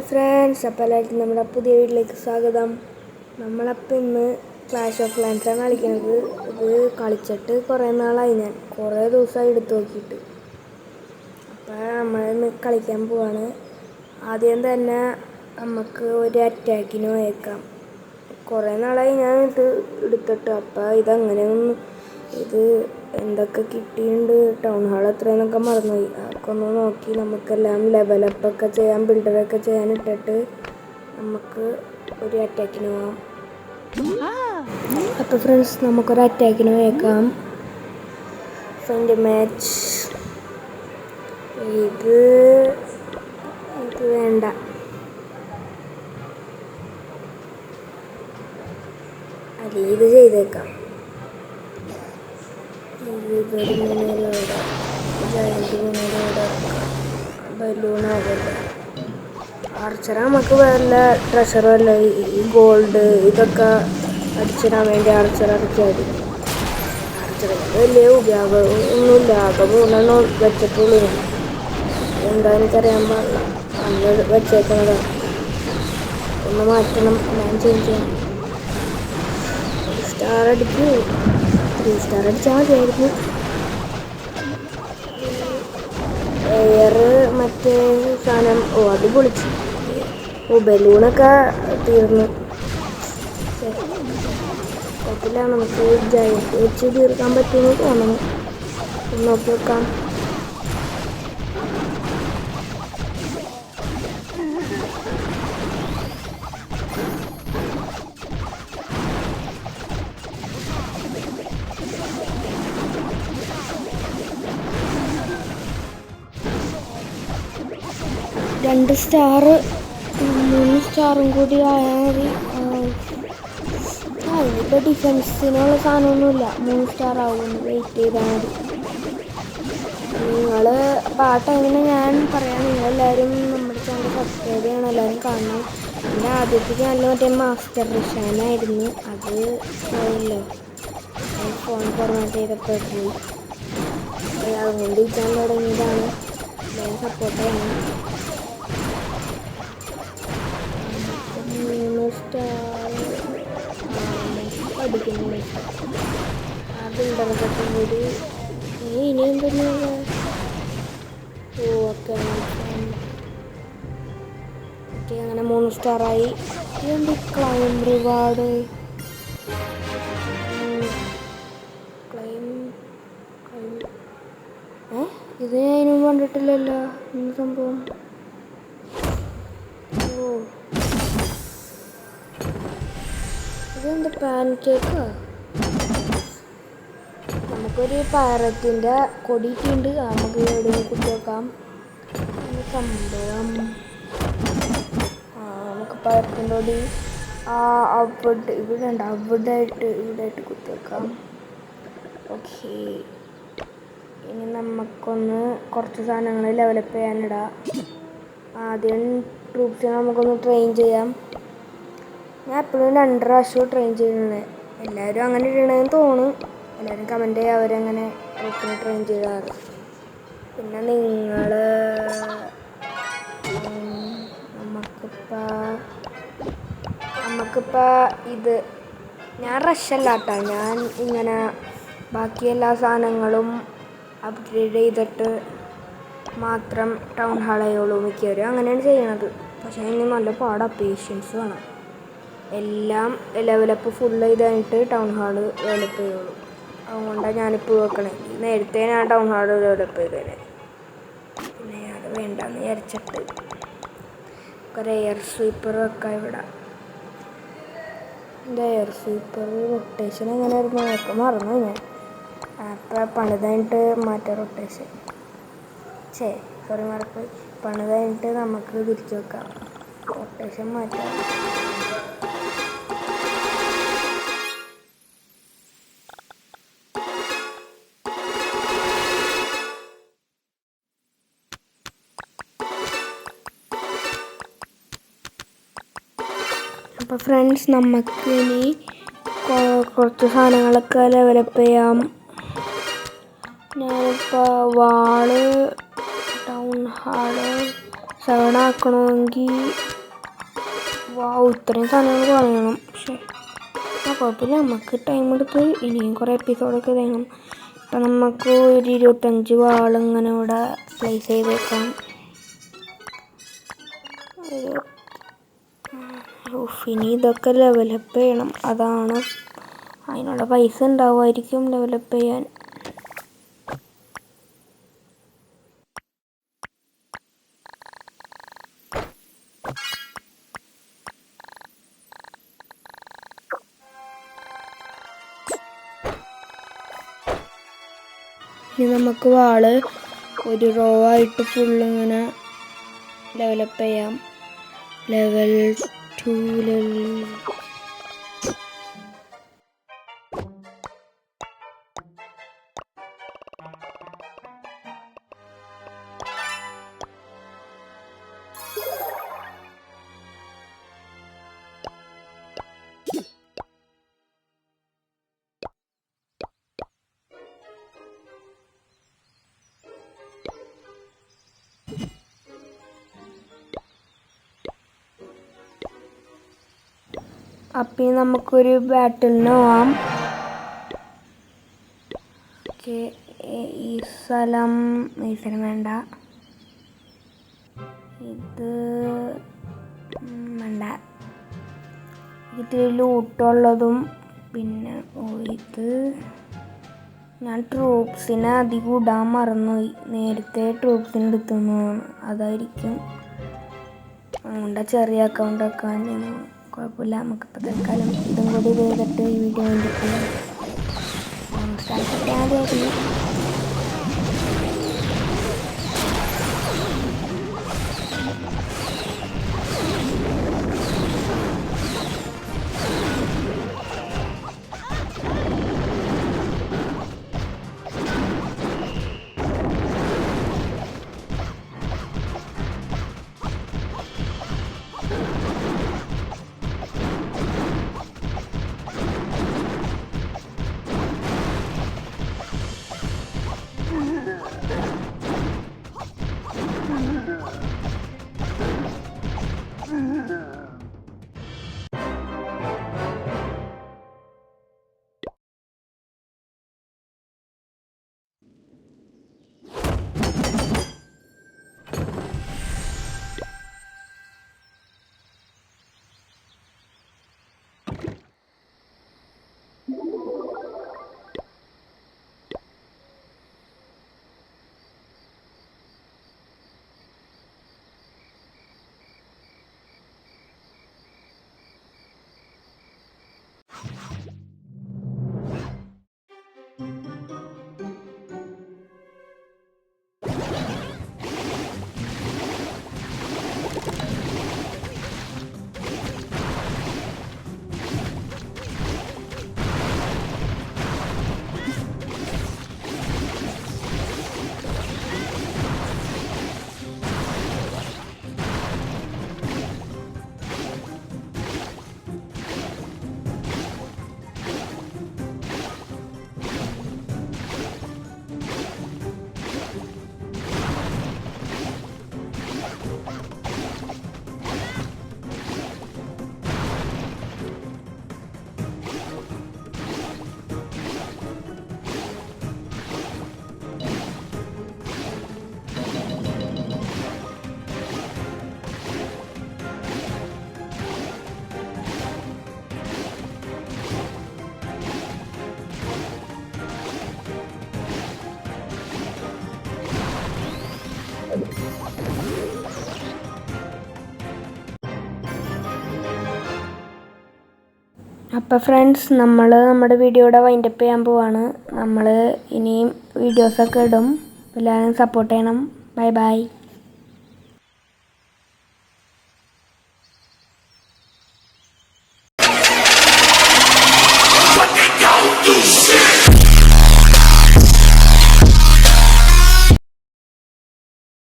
Hello friends അപ്പോൾ എല്ലാവർക്കും നമ്മുടെ പുതിയ വീട്ടിലേക്ക് സ്വാഗതം. നമ്മളപ്പം ഇന്ന് ക്ലാഷ് ഓഫ് ക്ലാൻസാണ് കളിക്കുന്നത്. ഇത് കളിച്ചിട്ട് കുറേ നാളായി ഞാൻ. കുറേ ദിവസമായി എടുത്തു നോക്കിയിട്ട്. അപ്പോൾ നമ്മൾ കളിക്കാൻ പോവാണ്. ആദ്യം തന്നെ നമുക്ക് ഒരു അറ്റാക്കിന് അയക്കാം കുറേ നാളായി ഞാൻ ഇത് എടുത്തിട്ട്. അപ്പോൾ ഇതങ്ങനെയൊന്നും ഇത് എന്തൊക്കെ കിട്ടിയിട്ടുണ്ട്? ടൗൺ ഹാൾ എത്രയെന്നൊക്കെ മറന്നുപോയി. ഒന്ന് നോക്കി നമുക്കെല്ലാം ലെവലപ്പൊക്കെ ചെയ്യാൻ ബിൽഡറൊക്കെ ചെയ്യാൻ ഇട്ടിട്ട് നമുക്ക് ഒരു അറ്റാക്കിന് പോവാം. അപ്പോൾ ഫ്രണ്ട്സ് നമുക്കൊരു അറ്റാക്കിന് പോയേക്കാം ഫ്രണ്ട് മാച്ച് ഇത് ഇത് വേണ്ട. അല്ല ഇത് ചെയ്തേക്കാം. ഇതൊരു ബലൂൺ ആകട്ടെ നമുക്ക് വല്ല ട്രഷറും അല്ല ഈ ഗോൾഡ് ഇതൊക്കെ അടിച്ചിടാൻ വേണ്ടി ഇറക്കിയാൽ മതി ആർച്ചർ വലിയ ഉപയോഗം ഒന്നുമില്ല ആകെ മൂന്നെണ്ണം വെച്ചിട്ടുള്ളൂ. എന്താ എനിക്കറിയാൻ പാടില്ല. അന്ന് വെച്ചേക്കുന്നതാണ് ഒന്ന് മാറ്റണം ഞാൻ ചേഞ്ച് ചെയ്യണം. സ്റ്റാർ അടിക്കൂ. ത്രീ സ്റ്റാർ അടിച്ചാൽ മതിയായിരുന്നു. മറ്റേ സാധനം ഓ അത് പൊളിച്ചു. ഓ ബലൂണൊക്കെ തീർന്നു. കുഴപ്പമില്ല നമുക്ക് ജയ വെച്ച് തീർക്കാൻ പറ്റുമെന്ന് തോന്നുന്നു. നോക്കി നോക്കാം രണ്ട് സ്റ്റാർ മൂന്ന് സ്റ്റാറും കൂടി ആയാൽ മതി. ആ ഡിഫൻസിനുള്ള സാധനമൊന്നുമില്ല. മൂന്ന് സ്റ്റാർ ആവുമെന്ന് വെയിറ്റ് ചെയ്താൽ മതി. നിങ്ങൾ പാട്ട് ടൈമിന് ഞാൻ പറയാം. നിങ്ങളെല്ലാവരും നമ്മുടെ ചാനൽ സബ്സ്ക്രൈബ് ചെയ്യണം. എല്ലാവരും കാണണം. എന്റെ ആദ്യത്തെ ചാനൽ മറ്റേ മാസ്റ്റർ റിഷാനായിരുന്നു അത് പോയല്ലോ ഫോൺ ഫോർമാറ്റ് ചെയ്തപ്പോൾ അതുകൊണ്ട് ഈ ചാനൽ തുടങ്ങിയതാണ്. സപ്പോർട്ട് ചെയ്യണം. മൂന്ന് സ്റ്റാർ പഠിക്കുന്നു. ബിൽഡറൊക്കെ കൂടി. ഇനി എന്തെങ്കിലും ഓ ഓക്കെ ഓക്കെ അങ്ങനെ മൂന്ന് സ്റ്റാറായി. ഇതെന്ത് ക്ലൈം റിവാർഡ്? Climb climb. ഏ? ഇത് ഞാൻ കണ്ടിട്ടില്ലല്ലോ. എന്ത് സംഭവം? ഓ. ഇതെന്ത് പാൻ കേക്കോ നമുക്കൊരു പാരറ്റിന്റെ കൊടിയിട്ടുണ്ട്. നമുക്ക് എവിടെ കുത്തിവെക്കാം സംഭവം ആ നമുക്ക് പാറത്തിന്റെ കൊടി. ആ അവിടെ ഇവിടെ ഉണ്ട്. അവിടെ ആയിട്ട് ഇവിടെ ആയിട്ട് കുത്തി വെക്കാം. ഓക്കെ ഇനി നമുക്കൊന്ന് കുറച്ച് സാധനങ്ങൾ ഡെവലപ്പ് ചെയ്യാനിടാം. ആദ്യം ട്രൂപ്സിനെ നമുക്കൊന്ന് ട്രെയിൻ ചെയ്യാം. ഞാൻ എപ്പോഴും രണ്ട് പ്രാവശ്യം ട്രെയിൻ ചെയ്യുന്നത് എല്ലാവരും അങ്ങനെ ഇടണമെന്ന് തോന്നും. എല്ലാവരും കമന്റ് ചെയ്യുക അവരങ്ങനെ ട്രൂപ്പിനെ ട്രെയിൻ ചെയ്യാറ് പിന്നെ നിങ്ങൾ നമുക്കിപ്പോൾ നമുക്കിപ്പോൾ ഇത് ഞാൻ റഷല്ല കേട്ടോ ഞാൻ ഇങ്ങനെ ബാക്കി എല്ലാ സാധനങ്ങളും അപ്ഗ്രേഡ് ചെയ്തിട്ട് മാത്രം ടൗൺ ഹാൾ ആയുള്ളൂ മിക്കവരും. അങ്ങനെയാണ് ചെയ്യണത്. പക്ഷേ ഇനി നല്ല പാടാണ് പേഷ്യൻസ് വേണം. എല്ലാം ലെവലപ്പ് ഫുൾ ചെയ്തായിട്ട് ടൗൺ ഹാൾ ഡെവലപ്പ് ചെയ്യുള്ളൂ അതുകൊണ്ടാണ് ഞാനിപ്പോൾ വെക്കണേ. നേരത്തെ ഞാൻ ടൗൺ ഹാൾ ഡെവലപ്പ് ചെയ്തേനെ. പിന്നെ ഞാൻ വേണ്ടെന്ന് വിചാരിച്ചിട്ട്. ഒരു എയർ സ്വീപ്പർ വെക്കാം ഇവിടെ. എന്റെ എയർ സ്വീപ്പർ റൊട്ടേഷൻ എങ്ങനെയായിരുന്നു? നോക്കാം മറന്നു ഞാൻ. അപ്പോൾ പണിതായിട്ട് മാറ്റാം റൊട്ടേഷൻ ചേ സോറി മറക്കും പണിതായിട്ട് നമുക്ക് തിരിച്ചു വെക്കാം. റൊട്ടേഷൻ മാറ്റാം. അപ്പോൾ ഫ്രണ്ട്സ് നമുക്ക് ഇനി കുറച്ച് സാധനങ്ങളൊക്കെ ഡെവലപ്പ് ചെയ്യാം. ഞാനിപ്പോൾ വാൾ ടൗൺ ഹാൾ സെവൻ ആക്കണമെങ്കിൽ വാ ഇത്രയും സാധനങ്ങൾ പറയണം പക്ഷേ ആ കുഴപ്പമില്ല. നമുക്ക് ടൈം എടുത്ത് ഇനിയും കുറേ എപ്പിസോഡൊക്കെ വേണം. അപ്പം നമുക്ക് ഒരു ഇരുപത്തഞ്ച് വാളിങ്ങനെ ഇവിടെ പ്ലേസ് ചെയ്ത് വെക്കാം ഒരു ഇനി ഇതൊക്കെ ലെവലപ്പ് ചെയ്യണം. അതാണ് അതിനുള്ള പൈസ ഉണ്ടാവുമായിരിക്കും ഡെവലപ്പ് ചെയ്യാൻ. ഇനി നമുക്ക് വാൾ ഒരു റോ ആയിട്ട് ഫുൾ ഇങ്ങനെ ഡെവലപ്പ് ചെയ്യാം. ലെവൽ ടു അപ്പം നമുക്കൊരു ബാറ്റിലിന് പോവാം. ഈ സ്ഥലം ഈ സ്ഥലം വേണ്ട. ഇത് വേണ്ട. ഇതിൽ ലൂട്ടുള്ളതും പിന്നെ ഇത്. ഞാൻ ട്രൂപ്സിനെ അധികം ഇടാൻ മറന്നുപോയി. നേരത്തെ ട്രൂപ്സിന് എടുത്തു അതായിരിക്കും. അതുകൊണ്ടാണ് ചെറിയ അക്കൗണ്ട് ഒക്കെ കുഴപ്പമില്ല. നമുക്കിപ്പോൾ തൽക്കാലം ഇതും കൂടി ചെയ്തിട്ട് ഈ വീഡിയോ വേണ്ടിയിട്ട് സ്റ്റാർട്ട് ചെയ്യാതെയായിരുന്നു അപ്പോൾ ഫ്രണ്ട്സ് നമ്മൾ നമ്മുടെ വീഡിയോയുടെ വൈൻഡപ്പ് ചെയ്യാൻ പോവാണ്. നമ്മൾ ഇനിയും വീഡിയോസൊക്കെ ഇടും. എല്ലാവരും സപ്പോർട്ട് ചെയ്യണം. Bye bye